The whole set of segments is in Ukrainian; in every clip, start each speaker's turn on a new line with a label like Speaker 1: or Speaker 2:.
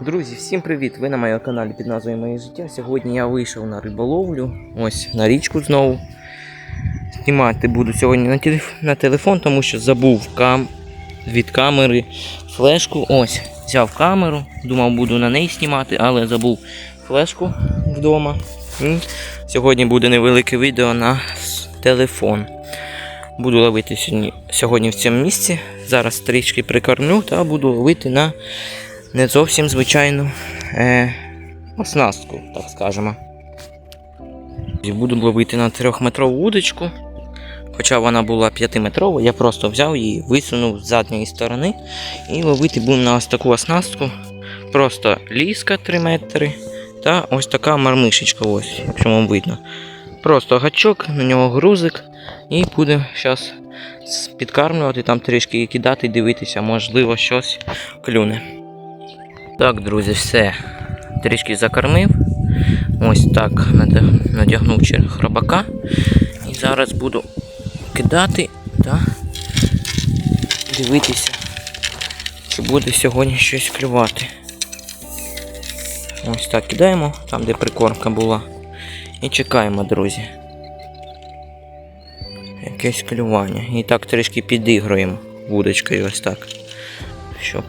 Speaker 1: Друзі, всім привіт! Ви на моєму каналі під назвою Моє життя. Сьогодні я вийшов на риболовлю, ось на річку знову. Знімати буду сьогодні на, телеф... на телефон, тому що забув кам... від камери флешку. Ось, взяв камеру, думав буду на неї знімати, але забув флешку вдома. І сьогодні буде невелике відео на телефон. Буду ловити сьогодні, в цьому місці. Зараз трішки прикормлю та буду ловити на не зовсім звичайну е, оснастку, так скажемо. Буду ловити на трьохметрову удочку. Хоча вона була 5-метрова, я просто взяв її, висунув з задньої сторони і ловити будемо на ось таку оснастку. Просто ліска 3 метри та ось така мармишечка, ось, якщо вам видно. Просто гачок, на нього грузик, і буде зараз підкармлювати, там трішки кидати, дивитися, можливо, щось клюне. Так, друзі, все. Трішки закормив. Ось так надягнув хробака. І зараз буду кидати та дивитися, чи буде сьогодні щось клювати. Ось так кидаємо, там де прикормка була. І чекаємо, друзі. Якесь клювання. І так трішки підігруємо вудочкою ось так. Щоб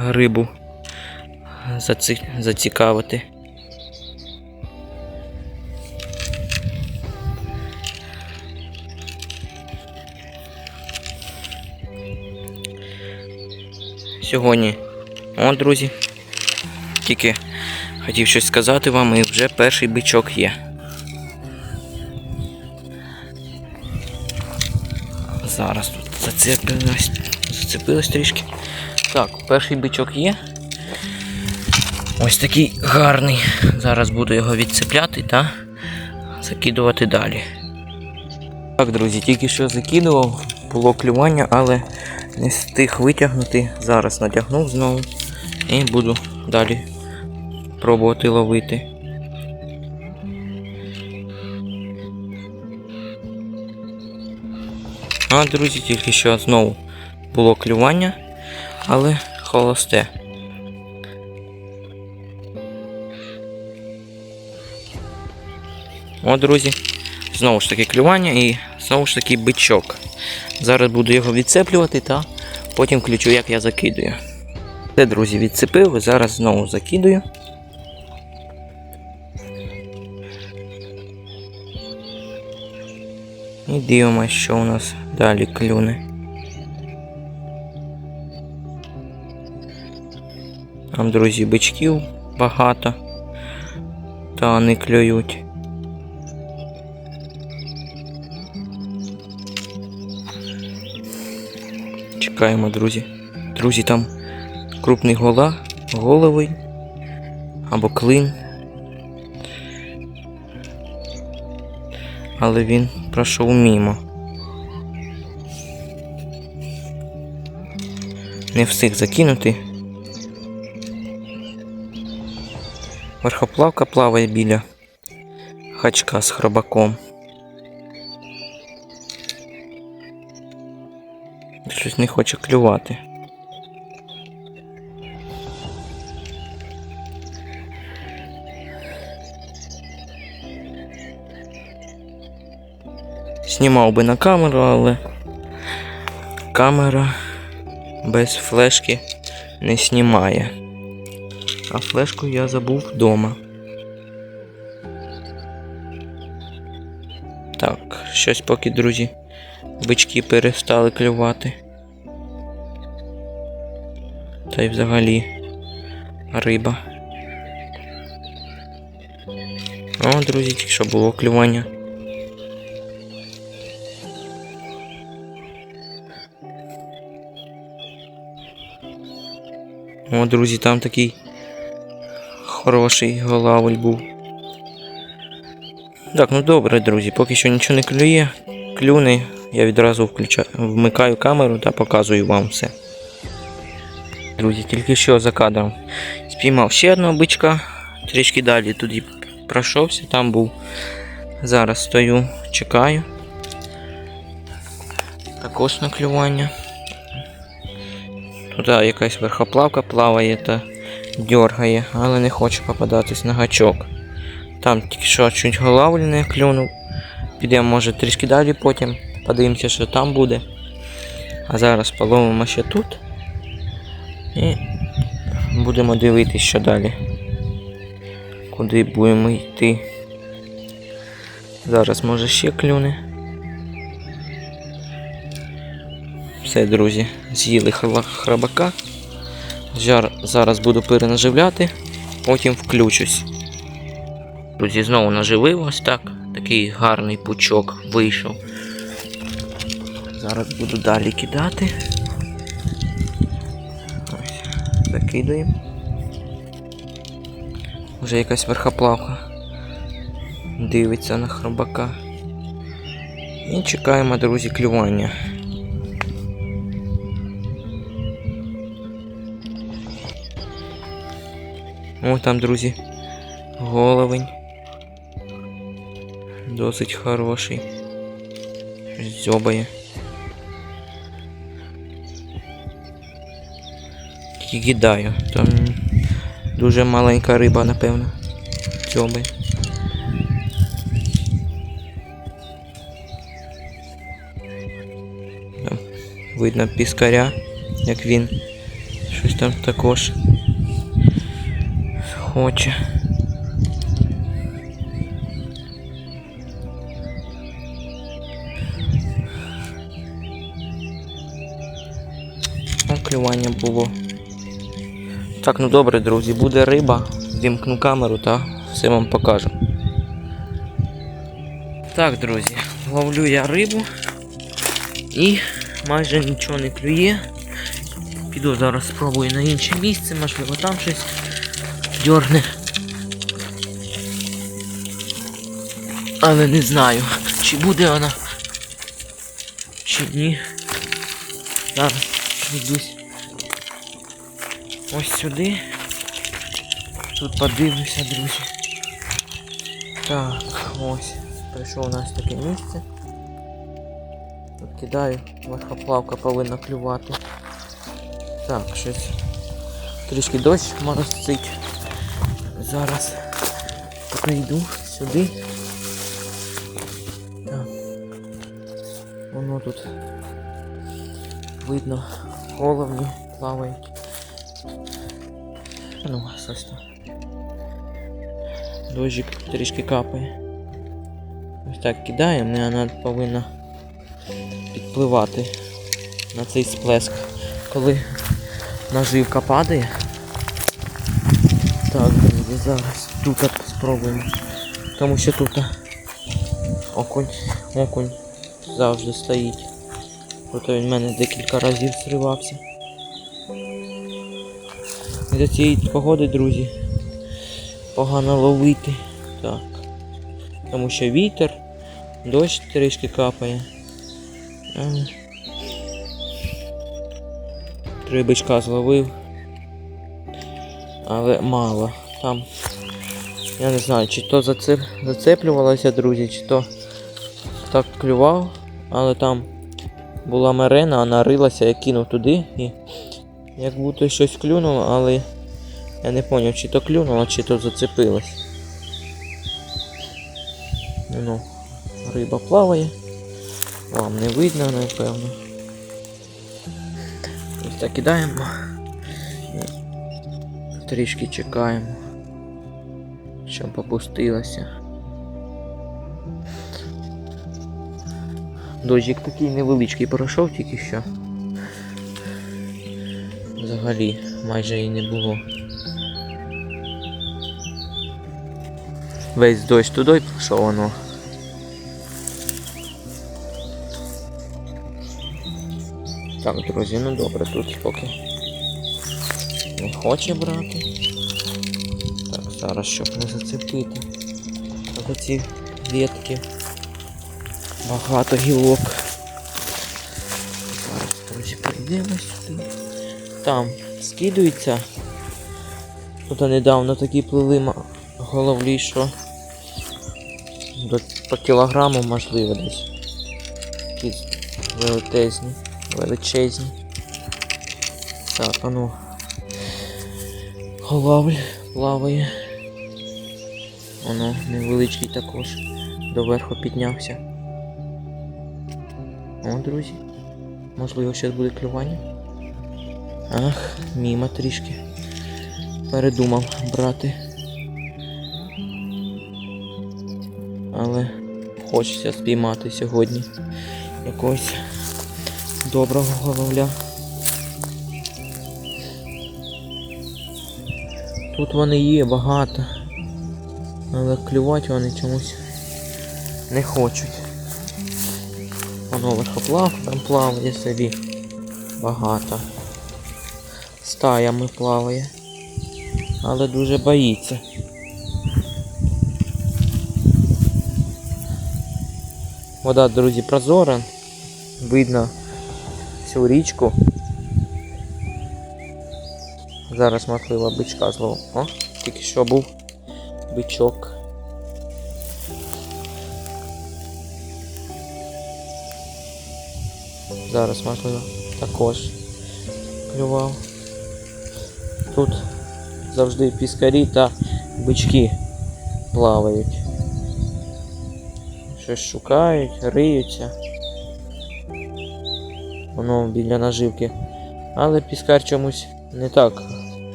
Speaker 1: рибу заці... зацікавити. Сьогодні, о, друзі, тільки хотів щось сказати вам, і вже перший бичок є. Зараз тут зацепилось, зацепилось трішки. Так, перший бичок є. Ось такий гарний. Зараз буду його відцепляти та закидувати далі. Так, друзі, тільки що закидував, було клювання, але не встиг витягнути. Зараз натягнув знову і буду далі пробувати ловити. А, друзі, тільки що знову було клювання, але холосте. О, друзі, знову ж таки клювання і знову ж таки бичок. Зараз буду його відцеплювати та потім включу, як я закидую. Все, друзі, відцепив зараз знову закидую. І дивимося, що у нас далі клюне. Там, друзі, бичків багато. Та вони клюють. Чекаємо, друзі. Друзі, там крупний гола, головий або клин. Але він пройшов мімо. Не встиг закинути. Верхоплавка плаває біля хачка з хробаком. Щось не хоче клювати. Знімав би на камеру, але камера без флешки не знімає. А флешку я забув вдома. Так, щось поки, друзі, бички перестали клювати. Та й взагалі риба. О, друзі, тільки що було клювання. О, друзі, там такий хороший голавль був. Так, ну добре, друзі, поки що нічого не клює, клюне, я відразу включаю, вмикаю камеру та показую вам все. Друзі, тільки що за кадром спіймав ще одного бичка, трішки далі туди пройшовся, там був. Зараз стою, чекаю. Також на клювання. Тут якась верхоплавка плаває та дергає, але не хоче попадатись на гачок. Там тільки що чуть голавлі не клюнув. Підемо, може, трішки далі потім. Подивимося, що там буде. А зараз половимо ще тут. І будемо дивитися, що далі. Куди будемо йти. Зараз може ще клюне. Все, друзі, з'їли храбака. Зараз буду перенаживляти, потім включусь. Друзі, знову наживив ось так. Такий гарний пучок вийшов. Зараз буду далі кидати. Ось, закидаємо. Вже якась верхоплавка. Дивиться на хробака. І чекаємо, друзі, клювання. О, там, друзі, головень. Досить хороший. Щось Дзьобає. Кидаю. Там дуже маленька риба, напевно. Дзьобає. Видно піскаря, як він щось там також хоче. Клювання було. Так, ну добре, друзі, буде риба. Вімкну камеру та все вам покажу. Так, друзі, ловлю я рибу і майже нічого не клює. Піду зараз спробую на інше місце, можливо там щось дьорне. Але не знаю, чи буде вона, чи ні. Зараз йдусь ось сюди. Тут подивлюся, друзі. Так, ось. Прийшов у нас таке місце. Тут кидаю, верхоплавка повинна клювати. Так, щось. Трішки дощ моросить. Зараз прийду сюди. Воно тут видно головні плавають. Ну, щось там. Дощик трішки капає. Ось так кидаємо, і вона повинна підпливати на цей сплеск, коли наживка падає. Так, зараз тут спробуємо. Тому що тут окунь, окунь завжди стоїть. Проте він в мене декілька разів зривався. І До цієї погоди, друзі, погано ловити. Так. Тому що вітер, дощ трішки капає. Але Три бичка зловив. Але мало. Там. Я не знаю, чи то зацеп... зацеплювалося, друзі, чи то так клював, але там була мерена, вона рилася, я кинув туди і як будто щось клюнуло, але я не зрозумів, чи то клюнуло, чи то зацепилось. Ну, риба плаває. Вам не видно, напевно. Ось так кидаємо. Трішки чекаємо. Щоб опустилося. Дощик такий невеличкий пройшов тільки що. Взагалі майже і не було. Весь дощ туди пішов воно. Так, друзі, ну добре, тут поки не хоче брати. Зараз щоб не зацепити. Так оці ветки. Багато гілок. Зараз, друзі, прийдемо сюди. Там скидується. Тут недавно такі плили головлі, що по кілограму можливо десь. Такі величезні, величезні. Так, а ну. Голавль плаває. Воно невеличкий також. Доверху піднявся. О, друзі. Можливо, зараз буде клювання. Ах, мімо трішки. Передумав брати. Але хочеться спіймати сьогодні якогось доброго головля. Тут вони є багато, але клювати вони чомусь не хочуть. Воно верхоплав там плаває собі багато. Стаями плаває. Але дуже боїться. Вода, друзі, прозора. Видно всю річку. Зараз можливо бичка зловив. О, тільки що був бичок. Зараз можливо також клював. Тут завжди піскарі та бички плавають. Щось шукають, риються. Воно біля наживки. Але піскар чомусь не так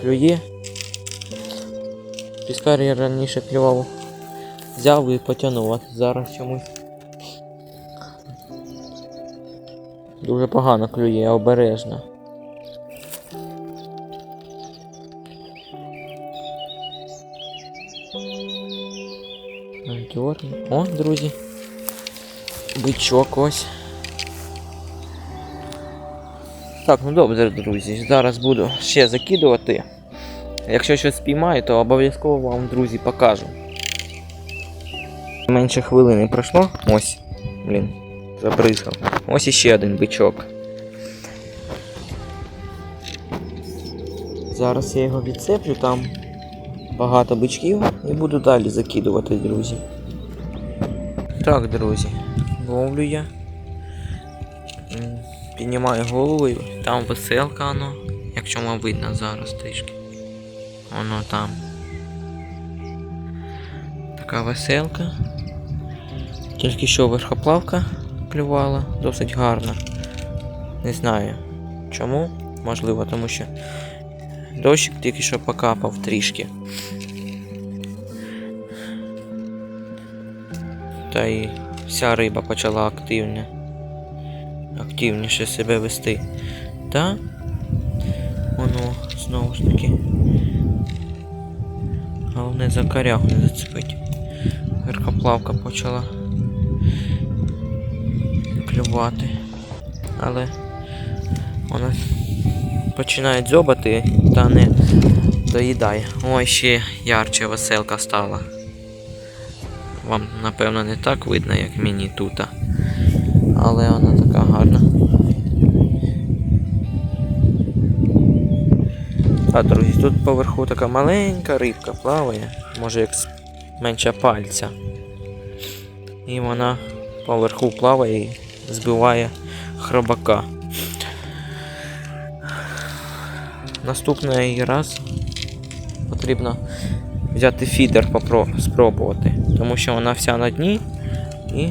Speaker 1: клює. Піскар я раніше клював. Взяв і потягнув, а зараз чомусь. Дуже погано клює, обережно. О, друзі. Бичок ось. Так, ну добре, друзі. Зараз буду ще закидувати. Якщо щось спіймаю, то обов'язково вам, друзі, покажу. Менше хвилини пройшло. Ось. Блін, забризгав. Ось іще один бичок. Зараз я його відцеплю, там багато бичків і буду далі закидувати, друзі. Так, друзі, ловлю я. Піднімаю голову, там веселка воно, якщо вам видно зараз трішки. Воно там. Така веселка. Тільки що верхоплавка клювала, досить гарна. Не знаю чому. Можливо, тому що дощик тільки що покапав трішки. Та й вся риба почала активне, активніше себе вести. Та воно знову ж таки. Головне за корягу не зацепить. Верхоплавка почала клювати. Але вона починає дзьобати та не доїдає. Ой, ще ярче веселка стала. Вам напевно не так видно, як мені тут. Але вона така гарна. А друзі, тут поверху така маленька рибка плаває, може як менше пальця. І вона поверху плаває і збиває хробака. Наступний раз потрібно взяти фідер спробувати, тому що вона вся на дні і.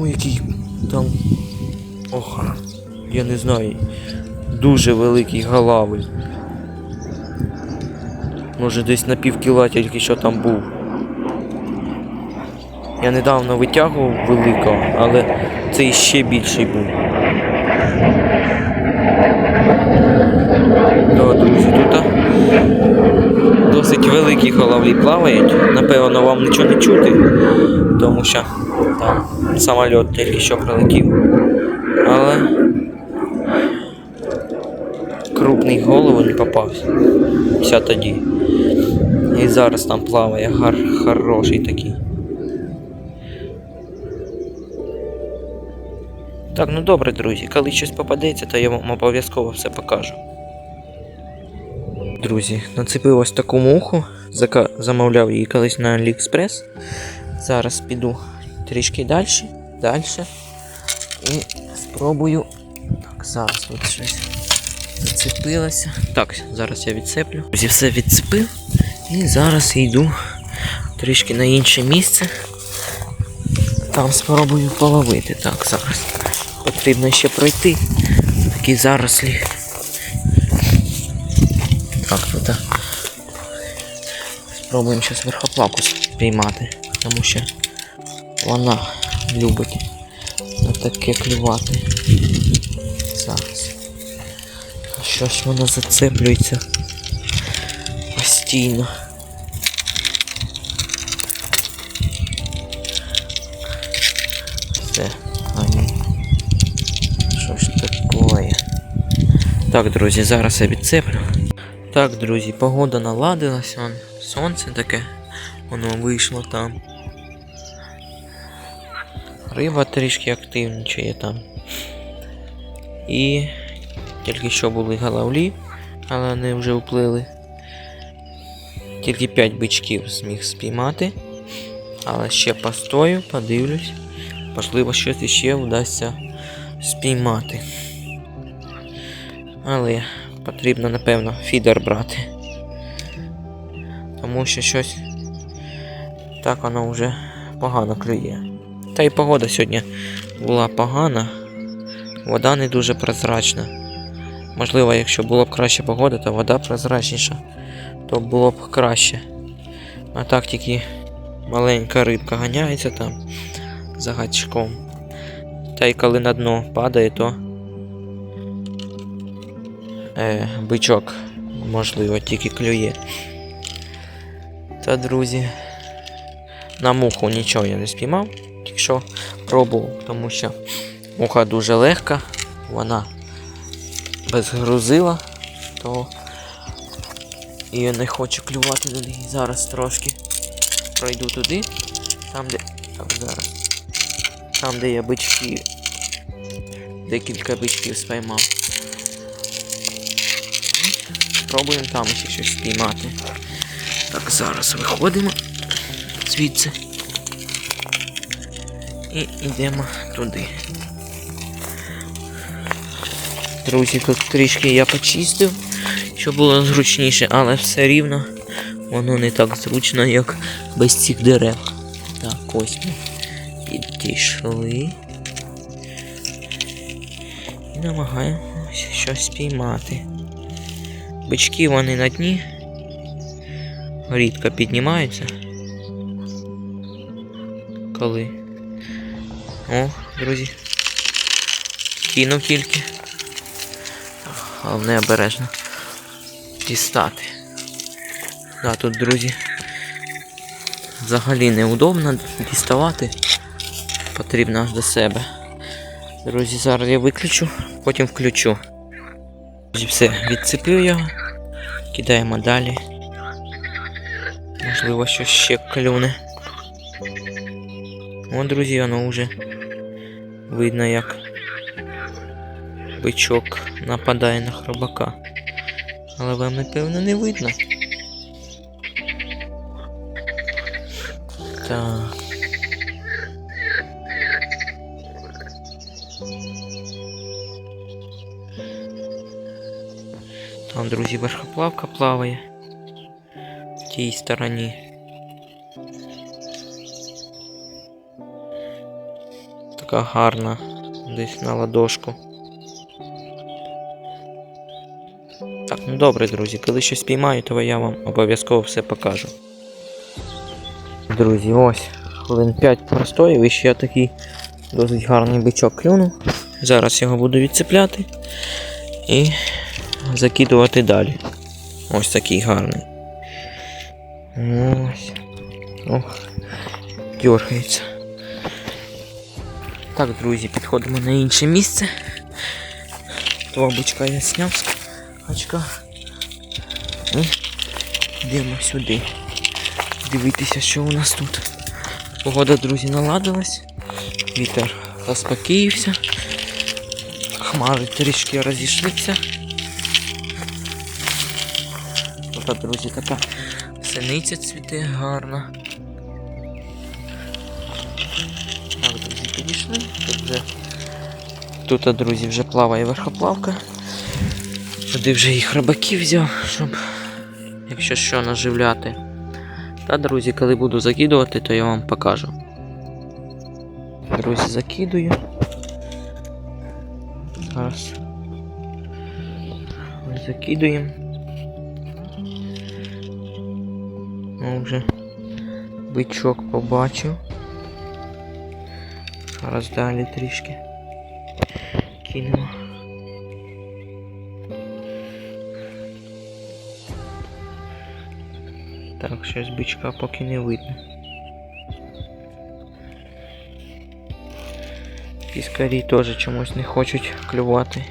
Speaker 1: Ой, який там. Ох, я не знаю. Дуже великий галавель. Може десь на пів кіла тільки що там був. Я недавно витягував великого, але цей ще більший був. Да, друзі, тут досить великі головлі плавають. Напевно, вам нічого не чути, тому що там самоліт тільки що прилетів. Але крупний головень попався. Вся тоді. І зараз там плаває гар хороший такий. Так, ну добре, друзі, коли щось попадеться, то я вам обов'язково все покажу. Друзі, нацепив ось таку муху, замовляв її колись на AliExpress. Зараз піду трішки далі, далі. І спробую. Так, зараз тут щось Зацепилася. Так, зараз я відцеплю. Друзі, все відцепив. І зараз йду трішки на інше місце. Там спробую половити. Так, зараз потрібно ще пройти. Такі зарослі. Так, тут. Спробуємо зараз верхоплавку спіймати, тому що вона любить на таке клювати. Зараз. Щось воно зацеплюється постійно. Все, а ні. Що ж таке? Так, друзі, зараз я відцеплю. Так, друзі, погода наладилась, вон, сонце таке, воно вийшло там. Риба трішки активничає там. І тільки що були головлі, але вони вже вплили. Тільки 5 бичків зміг спіймати. Але ще постою, подивлюсь. Можливо, щось іще вдасться спіймати. Але потрібно, напевно, фідер брати. Тому що щось так воно вже погано клює. Та й погода сьогодні була погана, вода не дуже прозрачна. Можливо, якщо була б краща погода, то вода прозрачніша, то було б краще. А так тільки маленька рибка ганяється там за гачком. Та й коли на дно падає, то е, бичок, можливо, тільки клює. Та, друзі, на муху нічого я не спіймав, тільки що пробував, тому що муха дуже легка, вона без грузила, то і я не хочу клювати туди. Зараз трошки пройду туди, там де. Так, зараз. Там, де я бички. Декілька бичків спіймав. Спробуємо там ще щось спіймати. Так, зараз виходимо звідси. І йдемо туди. Друзі, тут трішки я почистив, щоб було зручніше, але все рівно воно не так зручно, як без цих дерев. Так, ось ми підійшли. І намагаємося щось спіймати. Бички вони на дні. Рідко піднімаються. Коли. О, друзі. Кинув тільки. Головне обережно дістати. Да, тут, друзі, взагалі неудобно діставати. Потрібно аж до себе. Друзі, зараз я виключу, потім включу. Друзі, все, відцепив його, кидаємо далі. Можливо, щось ще клюне. О, друзі, воно вже видно, як бичок нападає на хробака. Але вам, напевно, не видно. Так. Там, друзі, верхоплавка плаває в тій стороні. Така гарна, десь на ладошку. Ну добре, друзі, коли щось піймаю, то я вам обов'язково все покажу. Друзі, ось хвилин 5 простоїв і ще такий досить гарний бичок клюнув. Зараз його буду відцепляти і закидувати далі. Ось такий гарний. Ось. Ох, дергається. Так, друзі, підходимо на інше місце. Два бичка я зняв з гачка. Йдемо сюди. Дивитися, що у нас тут. Погода, друзі, наладилась. Вітер заспокоївся. Хмари трішки розійшлися. Тут, друзі, така синиця цвіте гарна. Так, друзі, підійшли. Тут вже тут, друзі, вже плаває верхоплавка. Сюди вже їх рибаків взяв, щоб якщо що наживляти. Та, друзі, коли буду закидувати, то я вам покажу. Друзі, закидую. Зараз. Закидуємо. Ну, вже бичок побачив. Зараз далі трішки кинемо. Щось бичка поки не видно. Піскарі теж чомусь не хочуть клювати.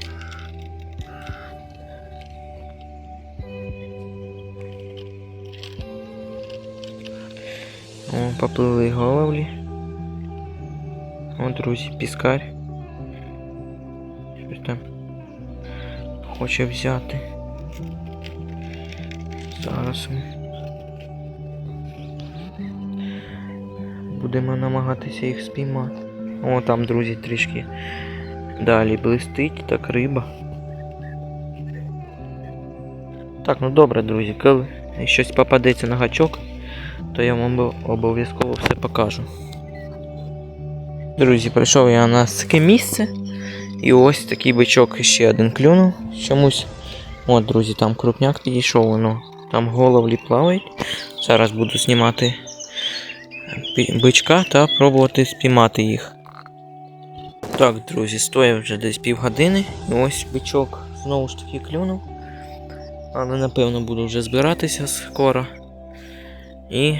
Speaker 1: О, поплили головлі. О, друзі, піскар. Щось там хоче взяти. Зараз ми будемо намагатися їх спіймати. О, там, друзі, трішки далі блистить, так риба. Так, ну добре, друзі, коли щось попадеться на гачок, то я вам обов'язково все покажу. Друзі, прийшов я на таке місце. І ось такий бичок ще один клюнув чомусь. От, друзі, там крупняк підійшов, воно. Там головлі плавають. Зараз буду знімати бичка та пробувати спіймати їх. Так, друзі, стоїть вже десь півгодини. І ось бичок знову ж таки клюнув. Але напевно буду вже збиратися скоро. І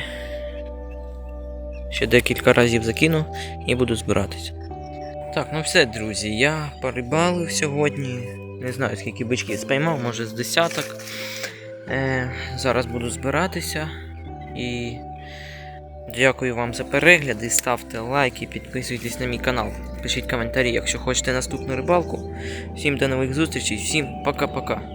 Speaker 1: ще декілька разів закину і буду збиратися. Так, ну все, друзі, я порибалив сьогодні. Не знаю, скільки бичків спіймав, може з десяток. Е, зараз буду збиратися. І дякую вам за перегляди. Ставте лайки, підписуйтесь на мій канал. Пишіть коментарі, якщо хочете наступну рибалку. Всім до нових зустрічей, всім пока-пока.